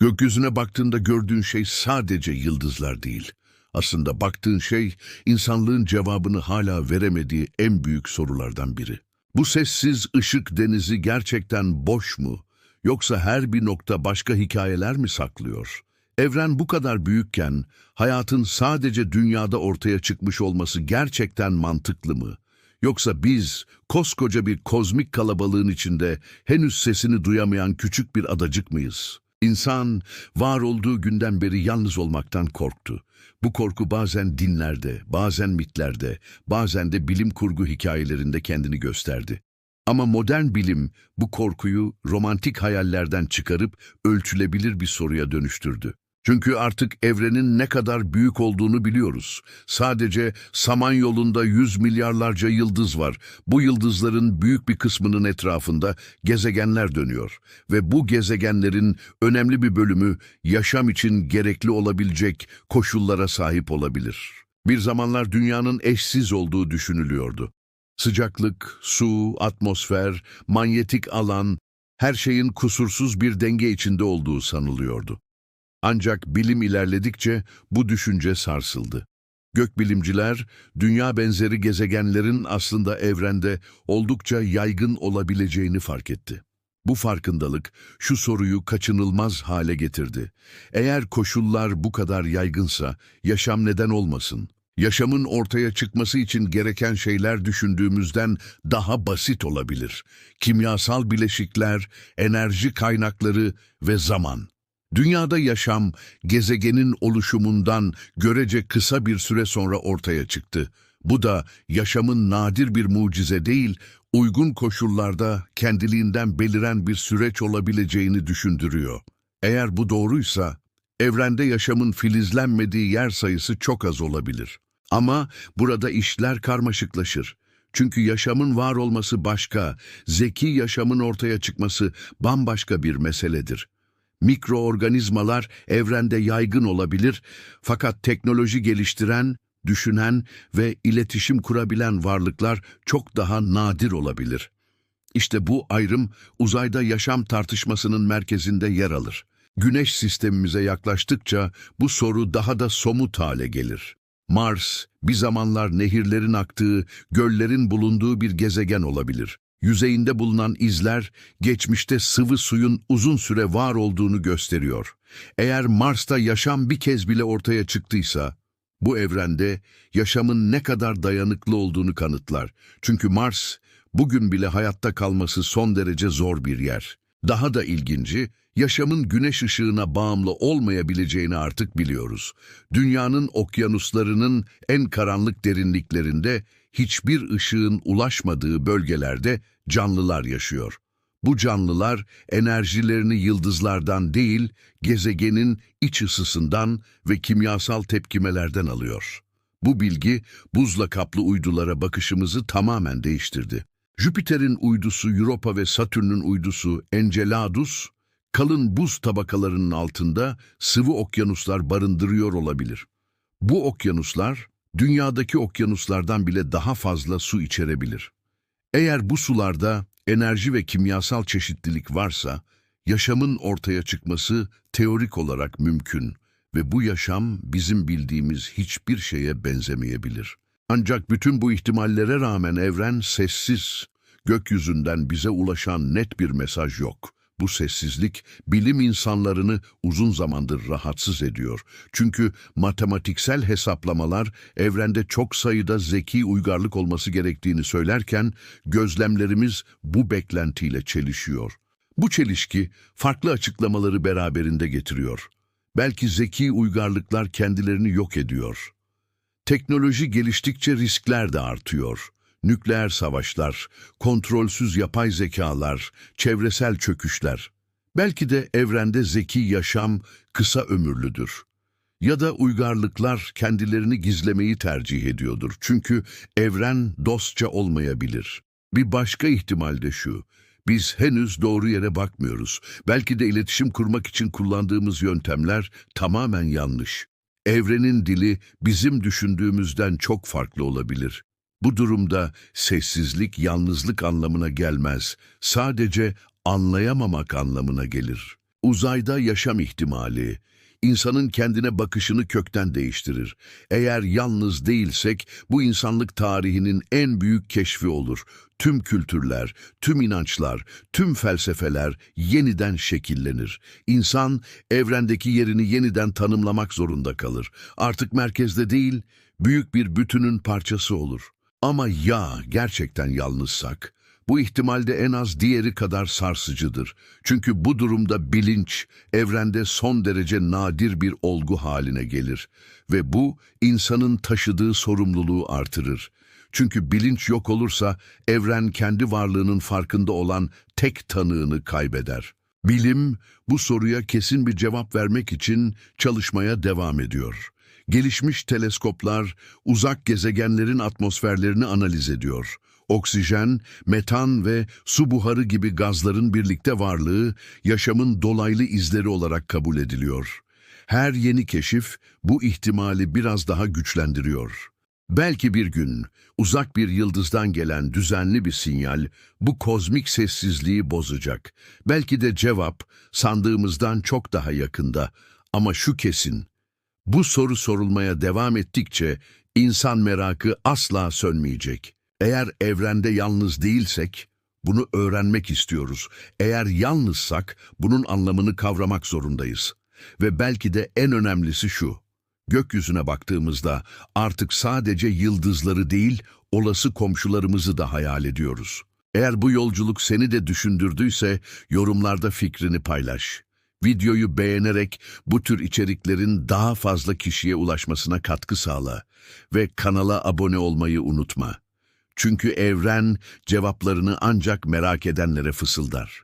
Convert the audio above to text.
Gökyüzüne baktığında gördüğün şey sadece yıldızlar değil. Aslında baktığın şey insanlığın cevabını hala veremediği en büyük sorulardan biri. Bu sessiz ışık denizi gerçekten boş mu? Yoksa her bir nokta başka hikayeler mi saklıyor? Evren bu kadar büyükken hayatın sadece dünyada ortaya çıkmış olması gerçekten mantıklı mı? Yoksa biz koskoca bir kozmik kalabalığın içinde henüz sesini duyamayan küçük bir adacık mıyız? İnsan var olduğu günden beri yalnız olmaktan korktu. Bu korku bazen dinlerde, bazen mitlerde, bazen de bilim kurgu hikayelerinde kendini gösterdi. Ama modern bilim bu korkuyu romantik hayallerden çıkarıp ölçülebilir bir soruya dönüştürdü. Çünkü artık evrenin ne kadar büyük olduğunu biliyoruz. Sadece Samanyolu'nda yüz milyarlarca yıldız var. Bu yıldızların büyük bir kısmının etrafında gezegenler dönüyor. Ve bu gezegenlerin önemli bir bölümü yaşam için gerekli olabilecek koşullara sahip olabilir. Bir zamanlar dünyanın eşsiz olduğu düşünülüyordu. Sıcaklık, su, atmosfer, manyetik alan, her şeyin kusursuz bir denge içinde olduğu sanılıyordu. Ancak bilim ilerledikçe bu düşünce sarsıldı. Gökbilimciler, dünya benzeri gezegenlerin aslında evrende oldukça yaygın olabileceğini fark etti. Bu farkındalık şu soruyu kaçınılmaz hale getirdi. Eğer koşullar bu kadar yaygınsa yaşam neden olmasın? Yaşamın ortaya çıkması için gereken şeyler düşündüğümüzden daha basit olabilir. Kimyasal bileşikler, enerji kaynakları ve zaman. Dünyada yaşam, gezegenin oluşumundan görece kısa bir süre sonra ortaya çıktı. Bu da yaşamın nadir bir mucize değil, uygun koşullarda kendiliğinden beliren bir süreç olabileceğini düşündürüyor. Eğer bu doğruysa, evrende yaşamın filizlenmediği yer sayısı çok az olabilir. Ama burada işler karmaşıklaşır. Çünkü yaşamın var olması başka, zeki yaşamın ortaya çıkması bambaşka bir meseledir. Mikroorganizmalar evrende yaygın olabilir fakat teknoloji geliştiren, düşünen ve iletişim kurabilen varlıklar çok daha nadir olabilir. İşte bu ayrım uzayda yaşam tartışmasının merkezinde yer alır. Güneş sistemimize yaklaştıkça bu soru daha da somut hale gelir. Mars, bir zamanlar nehirlerin aktığı, göllerin bulunduğu bir gezegen olabilir. Yüzeyinde bulunan izler, geçmişte sıvı suyun uzun süre var olduğunu gösteriyor. Eğer Mars'ta yaşam bir kez bile ortaya çıktıysa, bu evrende yaşamın ne kadar dayanıklı olduğunu kanıtlar. Çünkü Mars, bugün bile hayatta kalması son derece zor bir yer. Daha da ilginci, yaşamın güneş ışığına bağımlı olmayabileceğini artık biliyoruz. Dünyanın okyanuslarının en karanlık derinliklerinde hiçbir ışığın ulaşmadığı bölgelerde canlılar yaşıyor. Bu canlılar enerjilerini yıldızlardan değil, gezegenin iç ısısından ve kimyasal tepkimelerden alıyor. Bu bilgi buzla kaplı uydulara bakışımızı tamamen değiştirdi. Jüpiter'in uydusu Europa ve Satürn'ün uydusu Enceladus, kalın buz tabakalarının altında sıvı okyanuslar barındırıyor olabilir. Bu okyanuslar, dünyadaki okyanuslardan bile daha fazla su içerebilir. Eğer bu sularda enerji ve kimyasal çeşitlilik varsa, yaşamın ortaya çıkması teorik olarak mümkün ve bu yaşam bizim bildiğimiz hiçbir şeye benzemeyebilir. Ancak bütün bu ihtimallere rağmen evren sessiz. Gökyüzünden bize ulaşan net bir mesaj yok. Bu sessizlik bilim insanlarını uzun zamandır rahatsız ediyor. Çünkü matematiksel hesaplamalar evrende çok sayıda zeki uygarlık olması gerektiğini söylerken gözlemlerimiz bu beklentiyle çelişiyor. Bu çelişki farklı açıklamaları beraberinde getiriyor. Belki zeki uygarlıklar kendilerini yok ediyor. Teknoloji geliştikçe riskler de artıyor. Nükleer savaşlar, kontrolsüz yapay zekalar, çevresel çöküşler. Belki de evrende zeki yaşam kısa ömürlüdür. Ya da uygarlıklar kendilerini gizlemeyi tercih ediyordur. Çünkü evren dostça olmayabilir. Bir başka ihtimal de şu. Biz henüz doğru yere bakmıyoruz. Belki de iletişim kurmak için kullandığımız yöntemler tamamen yanlış. Evrenin dili bizim düşündüğümüzden çok farklı olabilir. Bu durumda sessizlik yalnızlık anlamına gelmez. Sadece anlayamamak anlamına gelir. Uzayda yaşam ihtimali, insanın kendine bakışını kökten değiştirir. Eğer yalnız değilsek bu insanlık tarihinin en büyük keşfi olur. Tüm kültürler, tüm inançlar, tüm felsefeler yeniden şekillenir. İnsan evrendeki yerini yeniden tanımlamak zorunda kalır. Artık merkezde değil, büyük bir bütünün parçası olur. Ama ya gerçekten yalnızsak? Bu ihtimalde en az diğeri kadar sarsıcıdır. Çünkü bu durumda bilinç evrende son derece nadir bir olgu haline gelir ve bu insanın taşıdığı sorumluluğu artırır. Çünkü bilinç yok olursa evren kendi varlığının farkında olan tek tanığını kaybeder. Bilim bu soruya kesin bir cevap vermek için çalışmaya devam ediyor. Gelişmiş teleskoplar uzak gezegenlerin atmosferlerini analiz ediyor. Oksijen, metan ve su buharı gibi gazların birlikte varlığı yaşamın dolaylı izleri olarak kabul ediliyor. Her yeni keşif bu ihtimali biraz daha güçlendiriyor. Belki bir gün uzak bir yıldızdan gelen düzenli bir sinyal bu kozmik sessizliği bozacak. Belki de cevap sandığımızdan çok daha yakında ama şu kesin. Bu soru sorulmaya devam ettikçe insan merakı asla sönmeyecek. Eğer evrende yalnız değilsek bunu öğrenmek istiyoruz. Eğer yalnızsak bunun anlamını kavramak zorundayız. Ve belki de en önemlisi şu. Gökyüzüne baktığımızda artık sadece yıldızları değil, olası komşularımızı da hayal ediyoruz. Eğer bu yolculuk seni de düşündürdüyse yorumlarda fikrini paylaş. Videoyu beğenerek bu tür içeriklerin daha fazla kişiye ulaşmasına katkı sağla ve kanala abone olmayı unutma. Çünkü evren cevaplarını ancak merak edenlere fısıldar.